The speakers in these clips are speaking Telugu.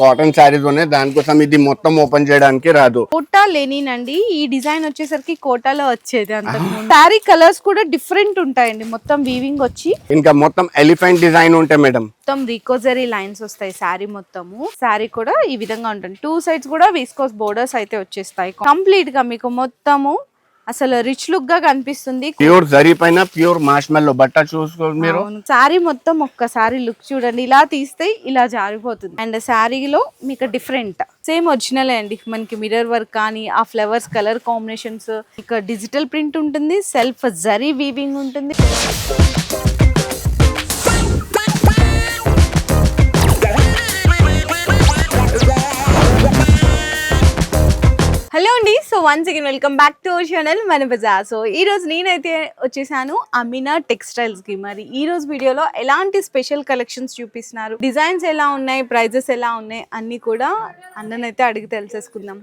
కాటన్ శారీస్ ఉన్నాయి. దానికోసం ఇది మొత్తం ఓపెన్ చేయడానికి రాదు. కోటా లెనిన్ అండి. ఈ డిజైన్ వచ్చేసరికి కోటాలో వచ్చేది అంతకు శారీ కలర్స్ కూడా డిఫరెంట్ ఉంటాయండి. మొత్తం వీవింగ్ వచ్చి. ఇంకా మొత్తం ఎలిఫెంట్ డిజైన్ ఉంటాయి మేడం. మొత్తం రికోజరీ లైన్స్ వస్తాయి శారీ మొత్తము. శారీ కూడా ఈ విధంగా ఉంటుంది. టూ సైడ్స్ కూడా విస్కోస్ బోర్డర్స్ అయితే వచ్చేస్తాయి. కంప్లీట్గా మీకు మొత్తము అసలు రిచ్ లుక్గా కనిపిస్తుంది. ప్యూర్ జరీ పైన ప్యూర్ మాష్మెల్లో బట్ట చూసుకోండి మీరు. శారీ మొత్తం ఒక్కసారి లుక్ చూడండి. ఇలా తీస్తే ఇలా జారిపోతుంది. అండ్ శారీలో మీకు డిఫరెంట్ సేమ్ ఒరిజినల్ అండి. మనకి మిర్రర్ వర్క్ కానీ ఆ ఫ్లవర్స్ కలర్ కాంబినేషన్స్ ఇక డిజిటల్ ప్రింట్ ఉంటుంది సెల్ఫ్ జరీ వీవింగ్ ఉంటుంది. Once again welcome back to our channel మన బజార్ సో ఈ రోజు నేనైతే వచ్చేసాను అమీనా టెక్స్టైల్స్కి మరి ఈ రోజు వీడియోలో ఎలాంటి స్పెషల్ కలెక్షన్స్ చూపిస్తున్నారు? డిజైన్స్ ఎలా ఉన్నాయి? ప్రైజెస్ ఎలా ఉన్నాయి? అన్నీ కూడా అన్ననైతే అడిగి తెలిసేసుకుందాం.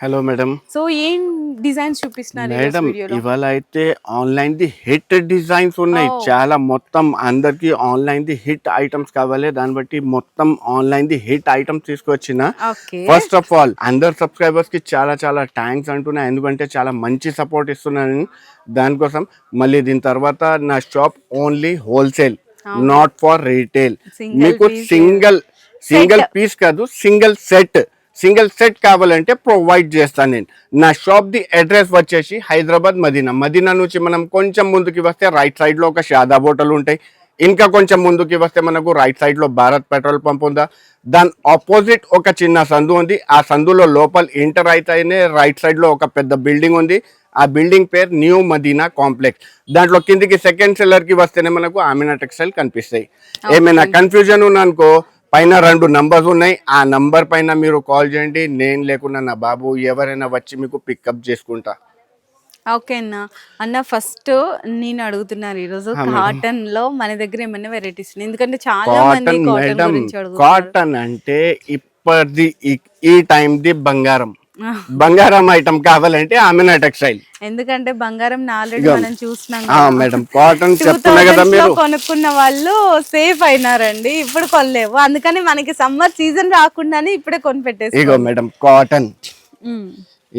హలో మేడం సో ఏం డిజైన్స్ చూపిస్తున్నారు మేడం ఇవాళ అయితే ఆన్లైన్ ది హిట్ డిజైన్స్ ఉన్నాయి. Oh. చాలా మొత్తం అందరికి ఆన్లైన్ ది హిట్ ఐటమ్స్ కావాలి. దాన్ని బట్టి మొత్తం ఆన్లైన్ ది హిట్ ఐటమ్స్ తీసుకొచ్చిన. ఫస్ట్ ఆఫ్ ఆల్ అందరు సబ్స్క్రైబర్స్కి చాలా చాలా థ్యాంక్స్ అంటున్నా. ఎందుకంటే చాలా మంచి సపోర్ట్ ఇస్తున్నాను దానికోసం మళ్ళీ దీని తర్వాత నా shop only wholesale not for retail మీకు. సింగిల్ సింగిల్ పీస్ కాదు సింగిల్ సెట్ సింగిల్ సెట్ కావాలంటే ప్రొవైడ్ చేస్తాను నేను. నా షాప్ ది అడ్రస్ వచ్చేసి హైదరాబాద్ మదీనా. మదీనా నుంచి మనం కొంచెం ముందుకి వస్తే రైట్ సైడ్లో ఒక షాదా హోటల్ ఉంటాయి. ఇంకా కొంచెం ముందుకి వస్తే మనకు రైట్ సైడ్లో భారత్ పెట్రోల్ పంప్ ఉందా? దాని ఆపోజిట్ ఒక చిన్న సందు ఉంది. ఆ సందులో లోపల ఎంటర్ అయితేనే రైట్ సైడ్లో ఒక పెద్ద బిల్డింగ్ ఉంది. ఆ బిల్డింగ్ పేరు న్యూ మదీనా కాంప్లెక్స్. దాంట్లో కిందికి సెకండ్ సెల్లర్కి వస్తేనే మనకు ఆమినా టెక్స్టైల్ కనిపిస్తాయి. ఏమైనా కన్ఫ్యూజన్ ఉందనుకో పైన రెండు నంబర్స్ ఉన్నాయి. ఆ నంబర్ పైన మీరు కాల్ చేయండి. నేను లేకుండా నా బాబు ఎవరైనా వచ్చి మీకు పికప్ చేసుకుంటా. ఓకే అన్న. అన్న ఫస్ట్ నేను అడుగుతున్నాను ఈరోజు కాటన్లో మన దగ్గర ఏమైనా వెరైటీస్ ఎందుకంటే చాలా మంది కాటన్ అంటే ఇప్పటిది ఈ- ఈ టైం ది బంగారం. బంగారం ఐటమ్ కావాలంటే ఆమెనా టెక్స్టైల్ ఎందుకంటే బంగారం ఆల్రెడీ. మనం ఆ మేడం కాటన్ చెప్తున్నా కదా 2000s లో మీరు. కొనుక్కున్న వాళ్ళు సేఫ్ అయినారండి. ఇప్పుడు కొనలేవు. అందుకని మనకి సమ్మర్ సీజన్ రాకుండానే ఇప్పుడే కొని పెట్టేసి ఇగో మేడం కాటన్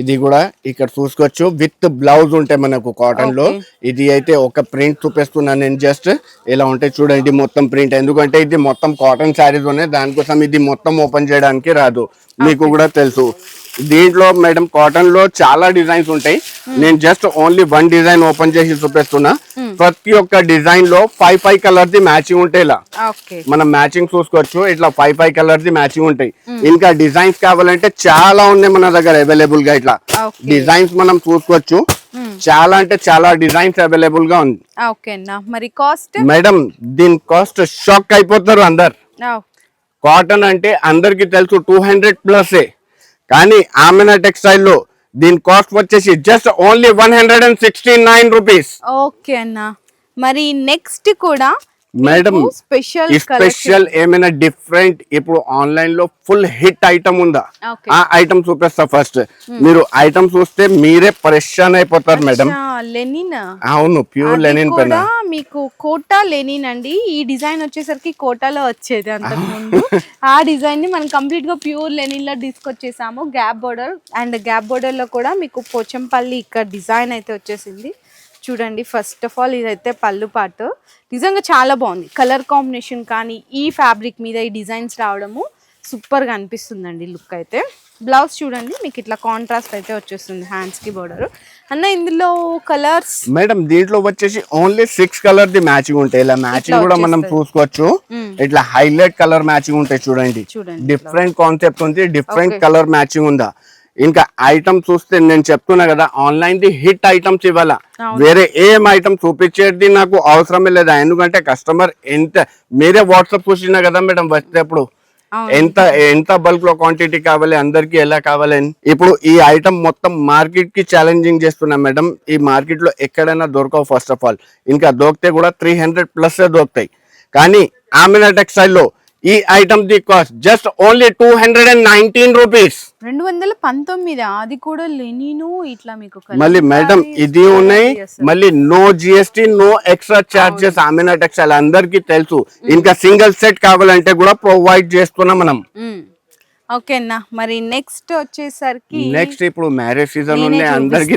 ఇది కూడా ఇక్కడ చూసుకోవచ్చు. విత్ బ్లౌజ్ ఉంటాయి మనకు కాటన్లో ఇది అయితే ఒక ప్రింట్ చూపిస్తున్నాను నేను జస్ట్ ఇలా ఉంటాయి చూడండి మొత్తం ప్రింట్. ఎందుకంటే ఇది మొత్తం కాటన్ శారీస్ ఉన్నాయి. దానికోసం ఇది మొత్తం ఓపెన్ చేయడానికి రాదు. మీకు కూడా తెలుసు. దీంట్లో మేడం కాటన్లో చాలా డిజైన్స్ ఉంటాయి. నేను just only one design open చేసి చూపిస్తున్నా. ప్రతి ఒక్క డిజైన్లో five five colour the matching ఉంటాయి ఇలా మనం మ్యాచింగ్ చూసుకోవచ్చు ఇట్లా ఫైవ్ ఫైవ్ కలర్స్ మ్యాచింగ్ ఉంటాయి. ఇంకా డిజైన్స్ కావాలంటే చాలా ఉన్నాయి మన దగ్గర అవైలబుల్గా ఇట్లా డిజైన్స్ మనం చూసుకోవచ్చు. చాలా అంటే చాలా డిజైన్స్ అవైలబుల్గా ఉంది మరి కాస్ట్? మేడం దీని కాస్ట్ షాక్ అయిపోతారు అందరు. కాటన్ అంటే అందరికి తెలుసు టూ హండ్రెడ్ ప్లస్ కానీ ఆమెనా టెక్స్టైల్లో దీని కాస్ట్ వచ్చేసి just only one hundred and sixty nine rupees. Okay అన్న. మరి నెక్స్ట్ కూడా మేడం స్పెషల్ స్పెషల్ ఏమైనా డిఫరెంట్ ఇప్పుడు ఆన్లైన్లో ఫుల్ హిట్ ఐటమ్ ఉందా? ఆ ఐటమ్ చూపిస్తా ఫస్ట్ మీరు ఐటమ్ చూస్తే మీరే పరేషాన్ అయిపోతారు మేడం. లెనిన్? అవును ప్యూర్ లెనిన్ పెన్ మీకు కోటా లెనిన్ అండి. ఈ డిజైన్ వచ్చేసరికి కోటాలో వచ్చేది ముందు. ఆ డిజైన్ని మనం కంప్లీట్గా ప్యూర్ లెనిన్లో తీసుకొచ్చేసాము. గ్యాప్ బోర్డర్ అండ్ గ్యాప్ బోర్డర్లో కూడా మీకు పోచంపల్లి ఇక్కడ డిజైన్ అయితే వచ్చేసింది. చూడండి ఫస్ట్ ఆఫ్ ఆల్ ఇదైతే పళ్ళు పాటు. నిజంగా చాలా బాగుంది. కలర్ కాంబినేషన్ కానీ ఈ ఫ్యాబ్రిక్ మీద ఈ డిజైన్స్ రావడము సూపర్గా అనిపిస్తుందండి లుక్ అయితే. బ్లౌజ్ చూడండి మీకు ఇట్లా కాంట్రాస్ట్ అయితే వచ్చేస్తుంది హ్యాండ్స్కి బోర్డర్ అన్న ఇందులో కలర్స్ మేడం దీంట్లో వచ్చేసి only six colour the matching ఉంటాయి. ఇలా మ్యాచింగ్ కూడా మనం చూసుకోవచ్చు. ఇట్లా హైలైట్ కలర్ మ్యాచింగ్ ఉంటాయి చూడండి. చూడండి డిఫరెంట్ కాన్సెప్ట్ ఉంది డిఫరెంట్ కలర్ మ్యాచింగ్ ఉందా? ఇంకా ఐటమ్ చూస్తే నేను చెప్తున్నా కదా ఆన్లైన్ ది హిట్ ఐటమ్స్ ఇవ్వాల? వేరే ఏం ఐటమ్ చూపించేది నాకు అవసరమే లేదా? ఎందుకంటే కస్టమర్ ఎంత మీరే వాట్సాప్ చూసినా కదా మేడం వచ్చేటప్పుడు ఎంత ఎంత బల్క్లో క్వాంటిటీ కావాలి అందరికి ఎలా కావాలి? ఇప్పుడు ఈ ఐటమ్ మొత్తం మార్కెట్కి ఛాలెంజింగ్ చేస్తున్నా మేడం ఈ మార్కెట్లో ఎక్కడైనా దొరకవు ఫస్ట్ ఆఫ్ ఆల్ ఇంకా దొరికితే కూడా త్రీ హండ్రెడ్ ప్లస్ దొరుకుతాయి. కానీ ఆమెనా టెక్స్టైల్లో ఈ item the cost just only two hundred and nineteen rupees రెండు వందల పంతొమ్మిది. అది కూడా లెనిను ఇట్లా మీకు మళ్ళీ మేడం ఇది ఉన్నాయి. మళ్ళీ no GST no extra charges ఆమెనా textile అందరికి తెలుసు. ఇంకా సింగిల్ సెట్ కావాలంటే కూడా ప్రొవైడ్ చేస్తున్నాం మనం. మ్మ్. ఓకే అన్న. మరి నెక్స్ట్ వచ్చేసరికి నెక్స్ట్ ఇప్పుడు మ్యారేజ్ సీజన్ ఉన్నాయి అందరికి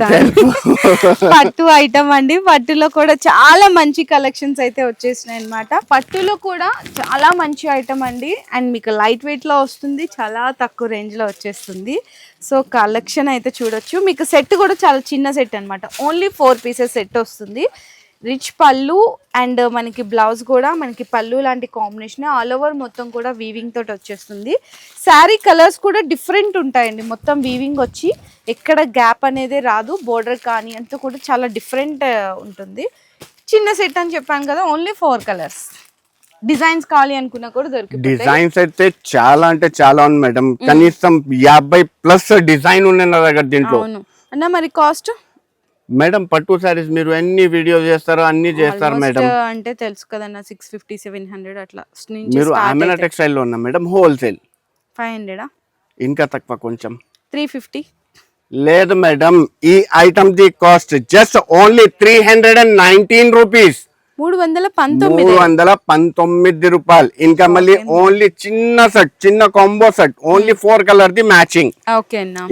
పట్టు ఐటమ్ అండి. పట్టులో కూడా చాలా మంచి కలెక్షన్స్ అయితే వచ్చేసినాయి అనమాట పట్టులో కూడా చాలా మంచి ఐటమ్ అండి. అండ్ మీకు లైట్ వెయిట్లో వస్తుంది చాలా తక్కువ రేంజ్లో వచ్చేస్తుంది. సో కలెక్షన్ అయితే చూడొచ్చు. మీకు సెట్ కూడా చాలా చిన్న సెట్ అన్నమాట. ఓన్లీ ఫోర్ పీసెస్ సెట్ వస్తుంది. రిచ్ పళ్ళు అండ్ మనకి బ్లౌజ్ కూడా మనకి పళ్ళు లాంటి కాంబినేషన్ ఆల్ ఓవర్ మొత్తం కూడా వీవింగ్ తోటి వచ్చేస్తుంది. శారీ కలర్స్ కూడా డిఫరెంట్ ఉంటాయండి. మొత్తం వీవింగ్ వచ్చి ఎక్కడ గ్యాప్ అనేది రాదు బోర్డర్ కానీ అంతా కూడా చాలా డిఫరెంట్ ఉంటుంది. చిన్న సెట్ అని చెప్పాను కదా ఓన్లీ ఫోర్ కలర్స్ డిజైన్స్ కావాలి అనుకున్నా కూడా దొరికిపోతాయి డిజైన్స్ అయితే చాలా అంటే చాలా ఉంది మేడం కనీసం యాభై ప్లస్ డిజైన్ ఉన్నాయి నా దగ్గర దీంట్లో. అన్న మరి కాస్ట్ మేడం పట్టు సారీస్ మీరు ఎన్ని వీడియోస్ చేస్తారో అన్ని చేస్తారు మేడం. అంటే తెలుసు కదన్న సిక్స్ ఫిఫ్టీ సెవెన్ హండ్రెడ్ అట్లా. మీరు ఆమెనా టెక్స్టైల్లో ఉన్నా మేడం హోల్సేల్ ఫైవ్ హండ్రెడా ఇంకా తక్కువ కొంచెం. త్రీ ఫిఫ్టీ లేదు మేడం ఈ item the cost just only three hundred and nineteen rupees మూడు వందల పంతొమ్మిది. మూడు వందల పంతొమ్మిది రూపాయలు. ఇంకా మళ్ళీ ఓన్లీ చిన్న సెట్ చిన్న combo set only four colour the matching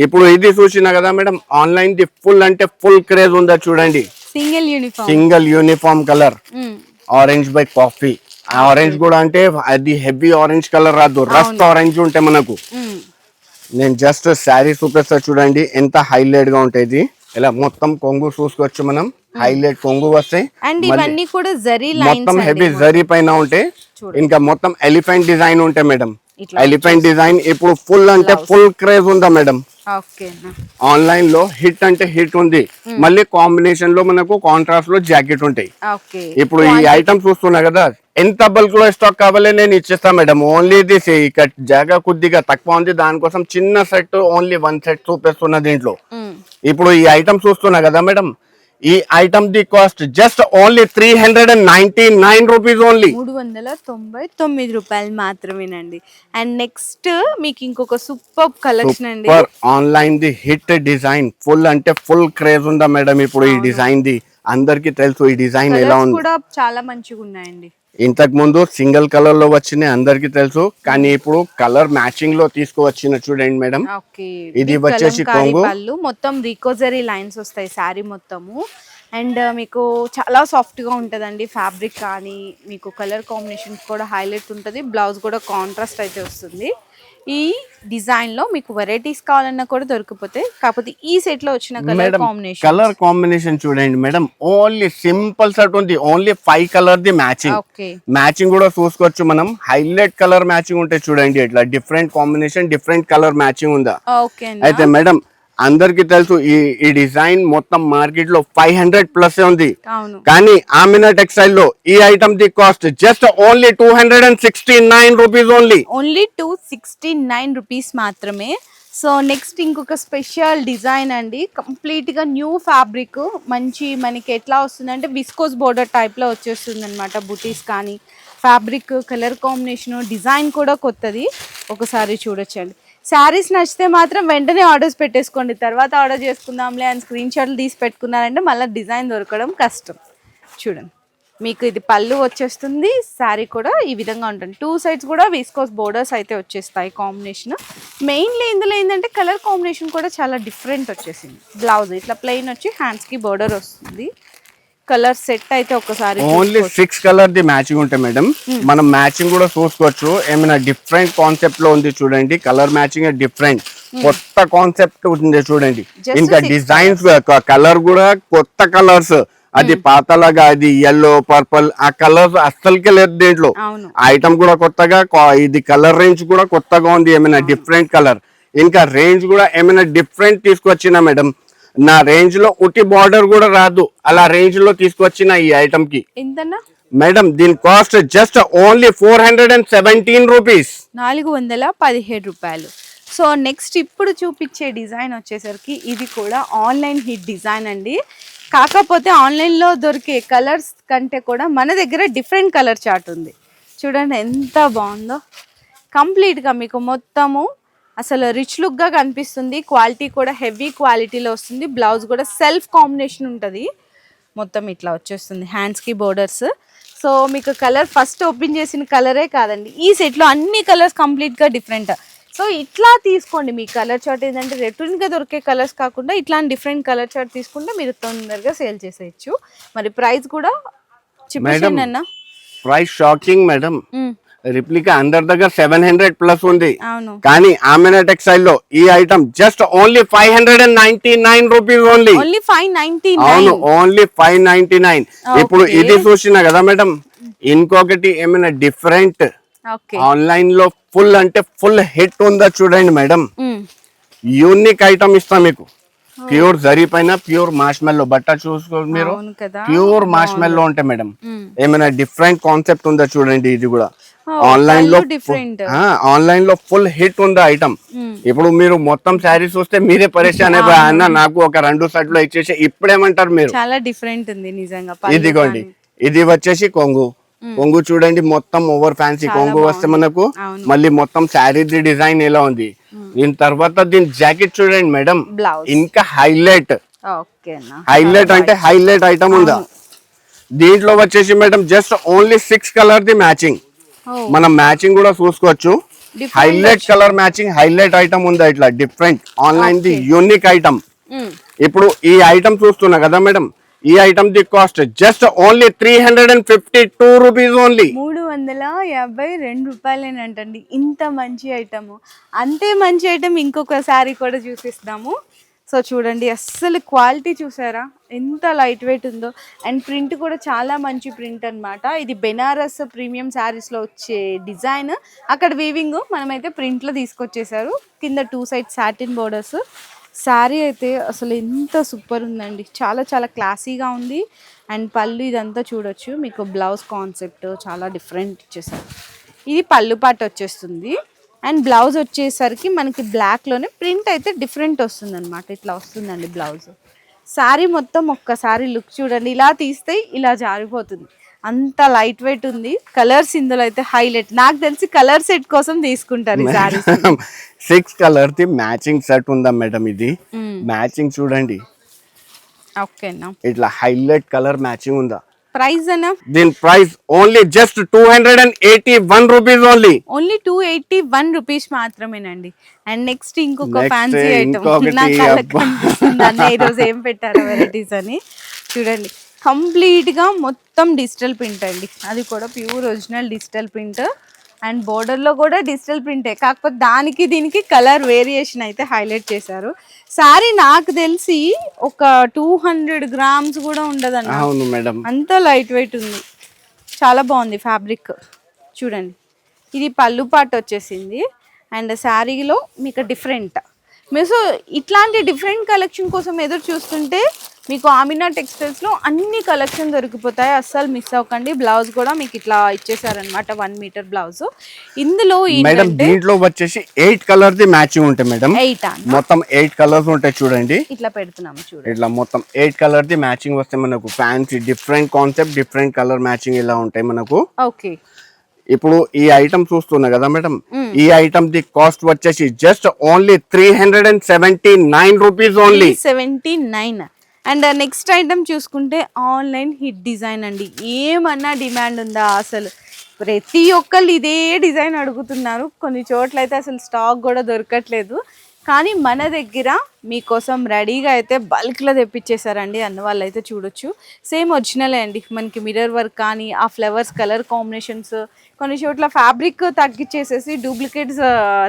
ఇప్పుడు ఇది చూసినా కదా మేడం ఆన్లైన్ ది ఫుల్ అంటే ఫుల్ క్రేజ్ ఉందా చూడండి. Single uniform single uniform colour orange by coffee orange కూడా అంటే అది హెవీ ఆరెంజ్ కలర్ రాదు. రస్ట్ ఆరెంజ్ ఉంటే మనకు. నేను జస్ట్ శారీ చూపిస్తా చూడండి ఎంత హైలైట్గా ఉంటుంది ఇలా మొత్తం కొంగు చూసుకోవచ్చు మనం. హైలైట్ కొంగు వస్తాయి. అండ్ ఇవన్నీ కూడా జరీ మొత్తం హెవీ జరీ పైన ఉంటాయి ఇంకా మొత్తం ఎలిఫెంట్ డిజైన్ ఉంటాయి మేడం ఎలిఫెంట్ డిజైన్ ఇప్పుడు ఫుల్ అంటే ఫుల్ క్రేజ్ ఉందా మేడం ఆన్లైన్లో హిట్ అంటే హిట్ ఉంది. మళ్ళీ కాంబినేషన్లో మనకు కాంట్రాస్ట్లో జాకెట్ ఉంటాయి. ఇప్పుడు ఈ ఐటమ్ చూస్తున్నా కదా ఎంత బల్క్లో స్టాక్ కావాలి నేను ఇచ్చేస్తా మేడం ఓన్లీ దిస్ ఇక్కడ జాగా కొద్దిగా తక్కువ ఉంది. దానికోసం చిన్న సెట్ ఓన్లీ వన్ సెట్ చూపిస్తున్నా దీంట్లో. ఇప్పుడు ఈ ఐటమ్ చూస్తున్నా కదా మేడం ఈ item the cost just only three hundred and ninety nine rupees only మూడు వందల తొంభై తొమ్మిది రూపాయలు మాత్రమేనండి. అండ్ నెక్స్ట్ మీకు ఇంకొక సూపర్ కలెక్షన్ అండి. Online the hit design full అంటే ఫుల్ క్రేజ్ ఉందా మేడం ఇప్పుడు ఈ డిజైన్ ది అందరికి తెలుసు ఈ డిజైన్ ఎలా ఉంది? కూడా చాలా మంచిగా ఉన్నాయండి ఇంతకు ముందు సింగిల్ కలర్లో వచ్చినాయి అందరికి తెలుసు. కానీ ఇప్పుడు కలర్ మ్యాచింగ్లో తీసుకువచ్చిన చూడండి మేడం. ఓకే. ఇది వచ్చేసి కొంగు. మొత్తం రికోజరీ లైన్స్ వస్తాయి శారీ మొత్తము. అండ్ మీకు చాలా సాఫ్ట్గా ఉంటుందండి ఫ్యాబ్రిక్ కానీ మీకు కలర్ కాంబినేషన్ కూడా హైలైట్ ఉంటుంది. బ్లౌజ్ కూడా కాంట్రాస్ట్ అయితే వస్తుంది. ఈ డిజైన్లో మీకు వెరైటీస్ కావాలన్నా కూడా దొరికిపోతాయి కాకపోతే ఈ సెట్లో వచ్చిన కలర్ కాంబినేషన్ కలర్ కాంబినేషన్ చూడండి మేడం ఓన్లీ సింపుల్ సెట్ ఉంది only five colour the matching matching కూడా చూసుకోవచ్చు మనం. హైలైట్ కలర్ మ్యాచింగ్ ఉంటాయి చూడండి ఇట్లా different combination different colour matching ఉందా? ఓకే అయితే మేడం అందరికి తెలుసు ఈ ఈ డిజైన్ మొత్తం మార్కెట్లో ఫైవ్ హండ్రెడ్ ప్లస్ ఉంది. కానీ ఆమినా టెక్స్టైల్లో ఈ item the cost just only two hundred and sixty nine rupees only only two sixty nine rupees మాత్రమే. సో నెక్స్ట్ ఇంకొక స్పెషల్ డిజైన్ అండి. కంప్లీట్గా న్యూ ఫ్యాబ్రిక్ మంచి మనకి ఎట్లా వస్తుందంటే విస్కోస్ బోర్డర్ టైప్లో వచ్చేస్తుంది అనమాట బుటీస్ కానీ. ఫ్యాబ్రిక్ కలర్ కాంబినేషన్ డిజైన్ కూడా కొత్తది. ఒకసారి చూడొచ్చండి. శారీస్ నచ్చితే మాత్రం వెంటనే ఆర్డర్స్ పెట్టేసుకోండి. తర్వాత ఆర్డర్ చేసుకుందాంలే అని స్క్రీన్ షాట్లు తీసి పెట్టుకున్నారంటే మళ్ళీ డిజైన్ దొరకడం కష్టం. చూడండి. మీకు ఇది పళ్ళు వచ్చేస్తుంది శారీ కూడా ఈ విధంగా ఉంటుంది. టూ సైడ్స్ కూడా విస్కోస్ బోర్డర్స్ అయితే వచ్చేస్తాయి కాంబినేషన్ మెయిన్లీ ఇందులో ఏంటంటే కలర్ కాంబినేషన్ కూడా చాలా డిఫరెంట్ వచ్చేసింది. బ్లౌజ్ ఇట్లా ప్లెయిన్ వచ్చి హ్యాండ్స్కి బోర్డర్ వస్తుంది. కలర్ సెట్ అయితే ఒకసారి only six colour the matching ఉంటాయి మేడం మనం మ్యాచింగ్ కూడా చూసుకోవచ్చు. ఏమైనా డిఫరెంట్ కాన్సెప్ట్లో ఉంది చూడండి. కలర్ మ్యాచింగ్ డిఫరెంట్ కొత్త కాన్సెప్ట్ ఉంది చూడండి. ఇంకా డిజైన్స్ కలర్ కూడా కొత్త కలర్స్ అది పాతలాగా అది ఎల్లో పర్పుల్ ఆ కలర్స్ అస్సలకే లేదు దీంట్లో. ఐటమ్ కూడా కొత్తగా ఇది కలర్ రేంజ్ కూడా కొత్తగా ఉంది ఏమైనా డిఫరెంట్ కలర్ ఇంకా రేంజ్ కూడా ఏమైనా డిఫరెంట్ తీసుకొచ్చిన మేడం నా రేంజ్లో ఉట్టి బార్డర్ కూడా రాదు. అలా రేంజ్లో తీసుకొచ్చిన ఈ ఐటమ్కి. మేడం దీని cost just only four hundred and seventeen rupees నాలుగు వందల పదిహేడు రూపాయలు. సో నెక్స్ట్ ఇప్పుడు చూపించే డిజైన్ వచ్చేసరికి ఇది కూడా ఆన్లైన్ హిట్ డిజైన్ అండి. కాకపోతే ఆన్లైన్లో దొరికే కలర్స్ కంటే కూడా మన దగ్గర డిఫరెంట్ కలర్ చార్ట్ ఉంది. చూడండి ఎంత బాగుందో. కంప్లీట్గా మీకు మొత్తము అసలు రిచ్ లుక్గా కనిపిస్తుంది. క్వాలిటీ కూడా హెవీ క్వాలిటీలో వస్తుంది. బ్లౌజ్ కూడా సెల్ఫ్ కాంబినేషన్ ఉంటుంది. మొత్తం ఇట్లా వచ్చేస్తుంది. హ్యాండ్స్కి బోర్డర్స్ సో మీకు కలర్ ఫస్ట్ ఓపెన్ చేసిన కలరే కాదండి. ఈ సెట్లో అన్ని కలర్స్ కంప్లీట్గా డిఫరెంట్ సో ఇట్లా తీసుకోండి. మీ కలర్ చార్ట్ ఏంటంటే రెట్యూన్గా దొరికే కలర్స్ కాకుండా ఇట్లాంటి డిఫరెంట్ కలర్ చార్ట్ తీసుకుంటే మీరు తొందరగా సేల్ చేసేయచ్చు. మరి ప్రైస్ కూడా చెప్పేసాను అన్న ప్రైస్ షాకింగ్ మేడం రిప్లికా అందరి దగ్గర సెవెన్ హండ్రెడ్ ప్లస్ ఉంది. కానీ ఆమెనా టెక్స్టైల్లో ఈ item just only five hundred and ninety nine rupees only. Only five ninety అవును nine only five ninety nine. ఇప్పుడు. ఇది చూసినా కదా మేడం ఇంకొకటి ఏమైనా డిఫరెంట్? ఆన్లైన్లో ఫుల్ అంటే ఫుల్ హిట్ ఉందా చూడండి మేడం. యూనిక్ ఐటమ్ ఇస్తాం మీకు. ప్యూర్ జరీ పైన ప్యూర్ మాష్మెల్లో బట్ట చూసుకోండి మీరు. ప్యూర్ మాష్మెల్లో ఉంటాయి మేడం. ఏమైనా డిఫరెంట్ కాన్సెప్ట్ ఉందా చూడండి ఇది కూడా. ఆన్లైన్లో. ఆన్లైన్లో ఫుల్ హిట్ ఉందా ఐటమ్. ఇప్పుడు మీరు మొత్తం శారీస్ వస్తే మీరే పరేషాన్ అన్న నాకు ఒక రెండు సెట్లు ఇచ్చేసి. ఇప్పుడేమంటారు మీరు? చాలా డిఫరెంట్ ఉంది నిజంగా ఇదిగోండి. ఇది వచ్చేసి కొంగు. కొంగు చూడండి మొత్తం ఓవర్ ఫ్యాన్సీ కొంగు వస్తే మనకు. మళ్ళీ మొత్తం శారీది డిజైన్ ఎలా ఉంది? దీని తర్వాత దీని జాకెట్ చూడండి మేడం ఇంకా హైలైట్ హైలైట్ అంటే హైలైట్ ఐటమ్ ఉందా? దీంట్లో వచ్చేసి madam just only six colour the matching ఓ మనం మ్యాచింగ్ కూడా చూసుకోవచ్చు. Highlight colour matching highlight item ఉందా ఇట్లా? Different online the unique item um, ఇప్పుడు ఈ ఐటమ్ చూస్తున్నా కదా మేడం ఈ item the cost just only three hundred and fifty two rupees only వందల యాభై రెండు రూపాయలేనంటండి. ఇంత మంచి ఐటమ్. అంతే మంచి ఐటమ్ ఇంకొక శారీ కూడా చూపిస్తాము. సో చూడండి అస్సలు క్వాలిటీ చూసారా? ఎంత లైట్ వెయిట్ ఉందో. అండ్ ప్రింట్ కూడా చాలా మంచి ప్రింట్ అనమాట ఇది బెనారస్ ప్రీమియం శారీస్లో వచ్చే డిజైన్. అక్కడ వీవింగ్ మనమైతే ప్రింట్లో తీసుకొచ్చేసారు. కింద two side satin borders sari అయితే అసలు ఎంత సూపర్ ఉందండి. చాలా చాలా క్లాసీగా ఉంది. అండ్ పళ్ళు ఇదంతా చూడొచ్చు. మీకు బ్లౌజ్ కాన్సెప్ట్ చాలా డిఫరెంట్ ఇచ్చేసారు. ఇది పళ్ళు పాట వచ్చేస్తుంది. అండ్ బ్లౌజ్ వచ్చేసరికి మనకి బ్లాక్లోనే ప్రింట్ అయితే డిఫరెంట్ వస్తుంది అనమాట ఇట్లా వస్తుందండి బ్లౌజ్. శారీ మొత్తం ఒక్కసారి లుక్ చూడండి. ఇలా తీస్తే ఇలా జారిపోతుంది. అంత లైట్ వెయిట్ ఉంది. కలర్స్ ఇందులో అయితే హైలైట్. నాకు తెలిసి కలర్ సెట్ కోసం తీసుకుంటారు ఈ six colour the matching set ఉందా మేడం ఇది? మ్యాచింగ్ చూడండి. ఓకేనా ఇట్లా హైలైట్ కలర్ మ్యాచింగ్ ఉందా? ప్రైస్ అన్న? దీని price only just two hundred and eighty one rupees only only two eighty one rupees మాత్రమేనండి. అండ్ నెక్స్ట్ ఇంకొక ఫ్యాన్సీ ఐటమ్ ఇంకొకటి నా కళ్ళకి అబ్బా. కనిపిస్తుంది అన్న. ఈరోజు ఏం పెట్టారు వెరైటీస్ అని. చూడండి. కంప్లీట్గా మొత్తం డిజిటల్ ప్రింట్ అండి. అది కూడా pure original digital print. And border లో కూడా డిజిటల్ ప్రింటే. కాకపోతే దానికి దీనికి కలర్ వేరియేషన్ అయితే హైలైట్ చేశారు. సారీ నాకు తెలిసి ఒక టూ హండ్రెడ్ గ్రామ్స్ కూడా అవును మేడం. అంత లైట్ వెయిట్ ఉంది. చాలా బాగుంది ఫ్యాబ్రిక్. చూడండి. ఇది పళ్ళు పాటు వచ్చేసింది. అండ్ శారీలో మీకు డిఫరెంట్. మీరు సో ఇట్లాంటి డిఫరెంట్ కలెక్షన్ కోసం ఎదురు చూస్తుంటే మీకు ఆమినా టెక్స్టైల్స్లో అన్ని కలెక్షన్ దొరికిపోతాయి. అస్సలు మిస్ అవ్వకండి. బ్లౌజ్ కూడా మీకు ఇట్లా ఇచ్చేసారనమాట వన్ మీటర్ బ్లౌజ్ ఇందులో మేడం దీంట్లో వచ్చేసి ఎయిట్ కలర్ ది మ్యాచింగ్ ఉంటాయి మేడం. ఎయిట్ మొత్తం ఎయిట్ కలర్స్ ఉంటాయి చూడండి. ఇట్లా పెడుతున్నాము చూడండి. ఇట్లా మొత్తం ఎయిట్ కలర్ ది మ్యాచింగ్ వస్తే మనకు fancy different concept different colour matching ఇలా ఉంటాయి మనకు. ఓకే. ఇప్పుడు ఈ ఐటమ్ చూస్తున్నా కదా మేడం. ఈ ఐటమ్ ది కాస్ట్ వచ్చేసి just only three hundred and seventy nine rupees only seventy nine and next item చూసుకుంటే ఆన్లైన్ హిట్ డిజైన్ అండి. ఏమన్నా డిమాండ్ ఉందా అసలు? ప్రతి ఒక్కళ్ళు ఇదే డిజైన్ అడుగుతున్నారు. కొన్ని చోట్ల అయితే అసలు స్టాక్ కూడా దొరకట్లేదు. కానీ మన దగ్గర మీకోసం రెడీగా అయితే బల్క్లో తెప్పించేశారండి. అన్న వాళ్ళు అయితే చూడొచ్చు. సేమ్ ఒరిజినలే అండి. మనకి మిర్రర్ వర్క్ కానీ ఆ ఫ్లవర్స్ కలర్ కాంబినేషన్స్ కొన్ని చోట్ల ఫ్యాబ్రిక్ తగ్గించేసేసి డూప్లికేట్స్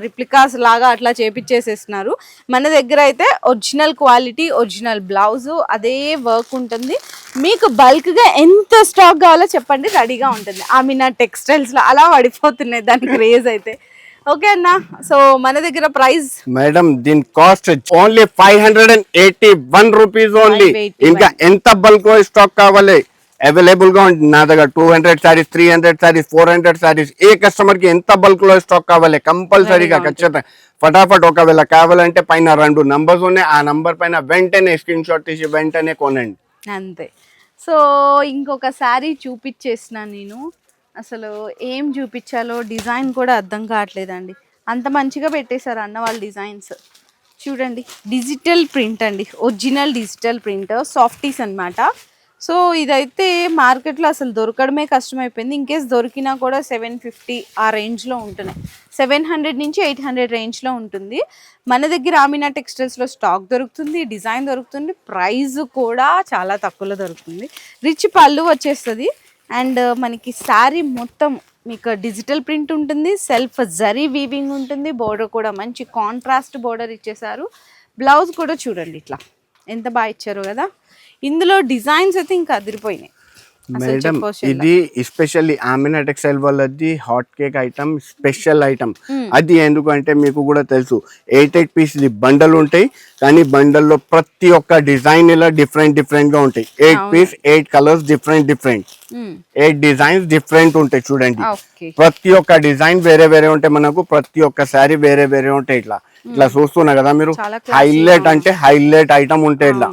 రిప్లికాస్ లాగా అట్లా చేపించేసేస్తున్నారు మన దగ్గర అయితే ఒరిజినల్ క్వాలిటీ ఒరిజినల్ బ్లౌజు అదే వర్క్ ఉంటుంది. మీకు బల్క్గా ఎంత స్టాక్ కావాలో చెప్పండి రెడీగా ఉంటుంది. ఆమె మీనా టెక్స్టైల్స్లో అలా పడిపోతున్నాయి దాని క్రేజ్ అయితే. ఓకే అన్న. సో మన దగ్గర ప్రైస్? మేడం దీని cost only five hundred and eighty one rupees only. 581. ఇంకా ఎంత బల్క్ స్టాక్ కావాలి? అవైలబుల్గా ఉంటుంది నా దగ్గర two hundred sarees three hundred sarees four hundred sarees ఏ కస్టమర్కి ఎంత బల్క్లో స్టాక్ కావాలి? కంపల్సరీగా ఖచ్చితంగా. ఫటాఫట్ ఒకవేళ కావాలంటే పైన రెండు నంబర్స్ ఉన్నాయి. ఆ నంబర్ పైన వెంటనే స్క్రీన్ షాట్ తీసి వెంటనే కొనండి. అంతే. సో ఇంకొక శారీ చూపించేసిన నేను. అసలు ఏం చూపించాలో డిజైన్ కూడా అర్థం కావట్లేదండి. అంత మంచిగా పెట్టేశారు అన్న వాళ్ళ డిజైన్స్. చూడండి డిజిటల్ ప్రింట్ అండి. ఒరిజినల్ డిజిటల్ ప్రింట్ సాఫ్టీస్ అన్నమాట. సో ఇదైతే మార్కెట్లో అసలు దొరకడమే కష్టమైపోయింది. ఇన్కేస్ దొరికినా కూడా సెవెన్ ఫిఫ్టీ ఆ రేంజ్లో ఉంటున్నాయి. సెవెన్ హండ్రెడ్ నుంచి ఎయిట్ హండ్రెడ్ రేంజ్లో ఉంటుంది. మన దగ్గర ఆమినా టెక్స్టైల్స్లో స్టాక్ దొరుకుతుంది డిజైన్ దొరుకుతుంది ప్రైస్ కూడా చాలా తక్కువలో దొరుకుతుంది. రిచ్ పళ్ళు వచ్చేస్తుంది. అండ్ మనకి శారీ మొత్తం మీకు డిజిటల్ ప్రింట్ ఉంటుంది సెల్ఫ్ జరీ వీవింగ్ ఉంటుంది బోర్డర్ కూడా మంచి కాంట్రాస్ట్ బోర్డర్ ఇచ్చేసారు బ్లౌజ్ కూడా చూడండి ఇట్లా. ఎంత బాగా ఇచ్చారు కదా. ఇందులో డిజైన్స్ అయితే ఇంకా అదిరిపోయినాయి. మేడం ఇది ఎస్పెషల్లీ ఆమినా టెక్స్టైల్ వాళ్ళది hot cake item special item అది ఎందుకంటే మీకు కూడా తెలుసు ఎయిట్ ఎయిట్ పీస్ బండల్ ఉంటాయి కానీ బండల్లో ప్రతి ఒక్క డిజైన్ ఇలా డిఫరెంట్ డిఫరెంట్గా ఉంటాయి. Eight piece eight colours different different eight designs different ఉంటాయి చూడండి. ప్రతి ఒక్క డిజైన్ వేరే వేరే ఉంటాయి మనకు ప్రతి ఒక్క శారీ వేరే వేరే ఉంటాయి ఇట్లా. ఇట్లా చూస్తున్నా కదా మీరు హైలైట్ అంటే హైలైట్ ఐటమ్ ఉంటాయి ఇట్లా.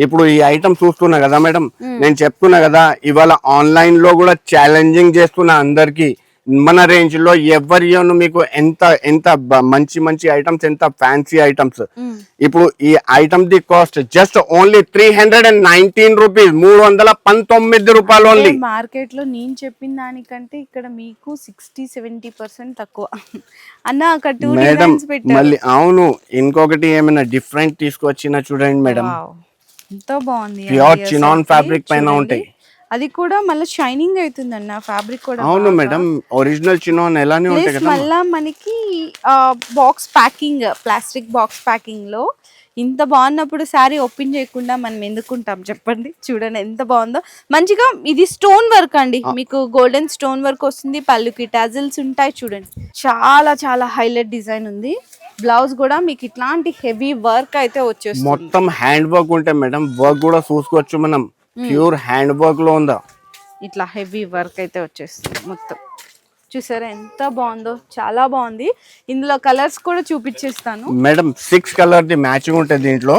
ఇప్పుడు ఈ ఐటమ్ చూస్తున్నా కదా మేడం నేను చెప్తున్నా కదా ఇవాళ ఆన్లైన్లో కూడా ఛాలెంజింగ్ చేస్తున్నా అందరికి మన రేంజ్లో ఎవరియోను మీకు ఎంత ఎంత మంచి మంచి ఐటమ్స్ ఎంత ఫ్యాన్సీ ఐటమ్స్ ఇప్పుడు ఈ item the cost just only three hundred and nineteen rupees మూడు వందల పంతొమ్మిది రూపాయలు ఓన్లీ మార్కెట్లో నేను చెప్పిన దానికంటే ఇక్కడ మీకు సిక్స్టీ సెవెంటీ పర్సెంట్ తక్కువ. అన్న టూ మేడం మళ్ళీ అవును ఇంకొకటి ఏమైనా డిఫరెంట్ తీసుకొచ్చినా చూడండి మేడం. ఎంతో బాగుంది chinon అయితే. fabric పైన. ఉంటాయి. అది కూడా మళ్ళీ షైనింగ్ అవుతుంది అన్న ఫ్యాబ్రిక్ కూడా అవును. మేడం ఒరిజినల్ చిన్నోన్ ఎలానే ఉంటాయి కదా మళ్ళా మనకి బాక్స్ ప్యాకింగ్ ప్లాస్టిక్ బాక్స్ ప్యాకింగ్లో ఇంత బాగున్నప్పుడు శారీ ఓపెన్ చేయకుండా మనం ఎందుకుంటాం చెప్పండి చూడండి ఎంత బాగుందో మంచిగా ఇది స్టోన్ వర్క్ అండి మీకు గోల్డెన్ స్టోన్ వర్క్ వస్తుంది పళ్ళుకి టాజిల్స్ ఉంటాయి చూడండి చాలా చాలా హైలైట్ డిజైన్ ఉంది బ్లౌజ్ కూడా మీకు ఇట్లాంటి హెవీ వర్క్ అయితే వచ్చేస్తుంది. మొత్తం హ్యాండ్ వర్క్ ఉంటాయి మేడం వర్క్ కూడా చూసుకోవచ్చు మనం. ప్యూర్ హ్యాండ్ వర్క్లో ఉందా? ఇట్లా హెవీ వర్క్ అయితే వచ్చేస్తుంది మొత్తం. చూసారా ఎంత బాగుందో? చాలా బాగుంది. ఇందులో కలర్స్ కూడా చూపించేస్తాను. Madam six colour the matching ఉంటుంది దీంట్లో.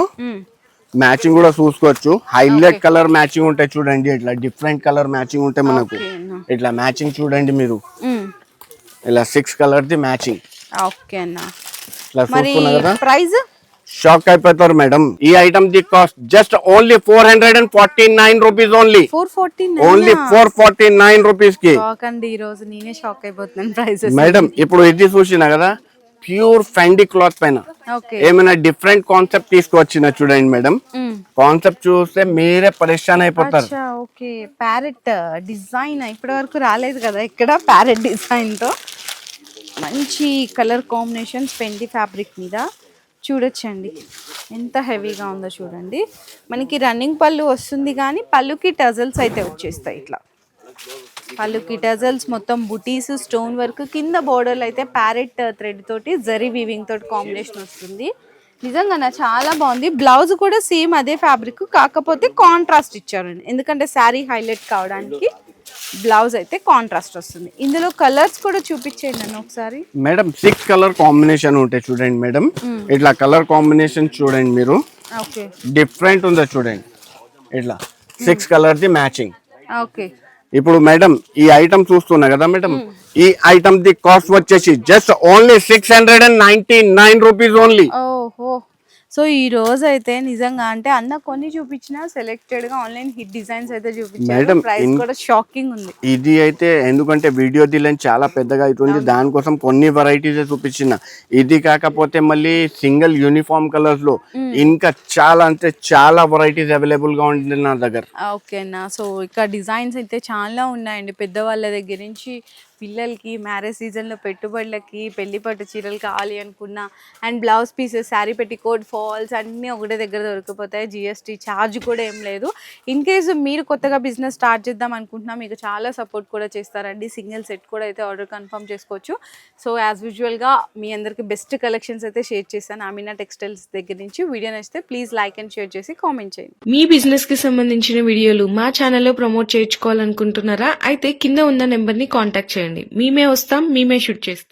మ్యాచింగ్ కూడా చూసుకోవచ్చు. హైలైట్ కలర్ మ్యాచింగ్ ఉంటాయి చూడండి ఇట్లా డిఫరెంట్ కలర్ మ్యాచింగ్ ఉంటాయి మనకు. ఇట్లా మ్యాచింగ్ చూడండి మీరు. ఇలా six colour the matching. Okay అన్న. మరి ప్రైస్ షాక్ అయిపోతారు మేడం. ఈ item the cost just only four hundred and forty nine rupees only four forty only four forty nine రూపీస్కి. షాక్ అండి ఈ రోజు నేనే షాక్ అయిపోతున్నాను ప్రైసెస్ మేడం ఇప్పుడు ఇది చూసినా కదా ప్యూర్ ఫెండి క్లాత్ పైన. ఓకే. ఏమైనా డిఫరెంట్ కాన్సెప్ట్ తీసుకొచ్చిన చూడండి మేడం. కాన్సెప్ట్ చూస్తే మీరే పరేషాన్ అయిపోతారు. ఓకే. ప్యారెట్ డిజైన్ ఇప్పటి వరకు రాలేదు కదా ఇక్కడ ప్యారెట్ డిజైన్తో. మంచి కలర్ కాంబినేషన్ పెండి ఫ్యాబ్రిక్ మీద. చూడొచ్చండి. ఎంత హెవీగా ఉందో చూడండి. మనకి రన్నింగ్ పళ్ళు వస్తుంది కానీ పళ్ళుకి టజల్స్ అయితే వచ్చేస్తాయి ఇట్లా. పళ్ళుకి టజల్స్ మొత్తం బుటీస్ స్టోన్ వర్క్ కింద బోర్డర్లు అయితే ప్యారెట్ థ్రెడ్ తోటి జరీ వీవింగ్ తోటి కాంబినేషన్ వస్తుంది. నిజంగా చాలా బాగుంది. బ్లౌజ్ కూడా సేమ్ అదే ఫ్యాబ్రిక్ కాకపోతే కాంట్రాస్ట్ ఇచ్చారండి. ఎందుకంటే శారీ హైలైట్ కావడానికి బ్లౌజ్ అయితే కాంట్రాస్ట్ వస్తుంది. ఇందులో కలర్స్ కూడా చూపించేయండి నన్ను ఒకసారి. మేడం సిక్స్ కలర్ కాంబినేషన్ ఉంటాయి చూడండి మేడం. ఇట్లా కలర్ కాంబినేషన్ చూడండి మీరు. ఓకే. డిఫరెంట్ ఉందో చూడండి. ఇట్లా six colour the matching. Okay. ఇప్పుడు మేడం ఈ ఐటమ్ చూస్తున్నా కదా మేడం? ఈ ఐటమ్ ది కాస్ట్ వచ్చేసి just only six hundred and ninety nine rupees only. ఓహో. సో ఈ రోజు అయితే నిజంగా అంటే అన్న కొన్ని చూపించిన సెలెక్టెడ్గా ఆన్లైన్ హిట్ డిజైన్స్ అయితే చూపించారు. ప్రైస్ కూడా షాకింగ్ ఉంది. ఇది అయితే ఎందుకంటే వీడియో దిలన్ చాలా పెద్దగా అవుతుంది దానికోసం కొన్ని వెరైటీస్ చూపించిన. ఇది కాకపోతే మళ్ళీ సింగిల్ యూనిఫామ్ కలర్స్లో ఇంకా చాలా అంటే చాలా వెరైటీస్ అవైలబుల్గా ఉంది నా దగ్గర. ఓకే అన్న సో ఇక్కడ డిజైన్స్ అయితే చాలా ఉన్నాయండి. పెద్దవాళ్ళ దగ్గర నుంచి పిల్లలకి మ్యారేజ్ సీజన్లో పెట్టుబడులకి పెళ్ళి పట్టు చీరలు కావాలి అనుకున్నా అండ్ బ్లౌజ్ పీసెస్ శారీ పెట్టి కోట్ ఫాల్స్ అన్నీ ఒకటే దగ్గర దొరికిపోతాయి. జిఎస్టీ ఛార్జ్ కూడా ఏం లేదు. ఇన్ కేసు మీరు కొత్తగా బిజినెస్ స్టార్ట్ చేద్దాం అనుకుంటున్నా మీకు చాలా సపోర్ట్ కూడా చేస్తారండి. సింగిల్ సెట్ కూడా అయితే ఆర్డర్ కన్ఫర్మ్ చేసుకోవచ్చు. సో యాజ్ యూజువల్గా మీ అందరికి బెస్ట్ కలెక్షన్స్ అయితే షేర్ చేశాను. అమీనా టెక్స్టైల్స్ దగ్గర నుంచి. వీడియో నచ్చితే ప్లీజ్ లైక్ అండ్ షేర్ చేసి కామెంట్ చేయండి. మీ బిజినెస్కి సంబంధించిన వీడియోలు మా ఛానల్లో ప్రమోట్ చేయించుకోవాలనుకుంటున్నారా? అయితే కింద ఉన్న నెంబర్ని కాంటాక్ట్ చేయండి. మేమే వస్తాం మేమే షూట్ చేస్తాం.